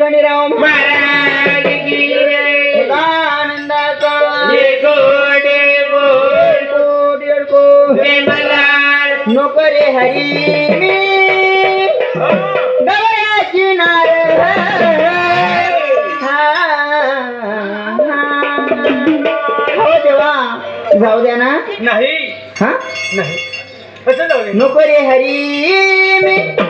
शनी राव महाराज की आनंदाचा नोकरे हरी मी। हो। गवयाची नार। हो जाऊ द्या ना। नाही। हा? नाही. कसं जाऊ नको रे हरी मी।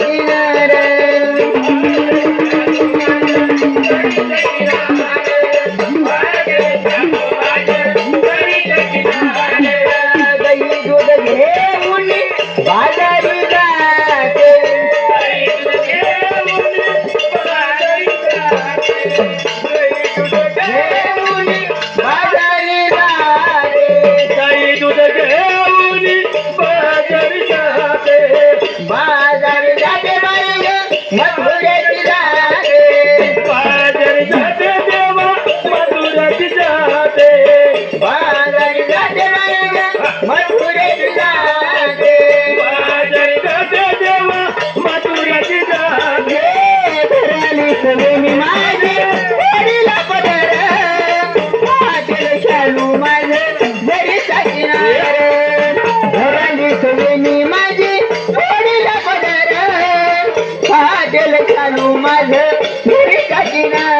কিনারে Not gallina.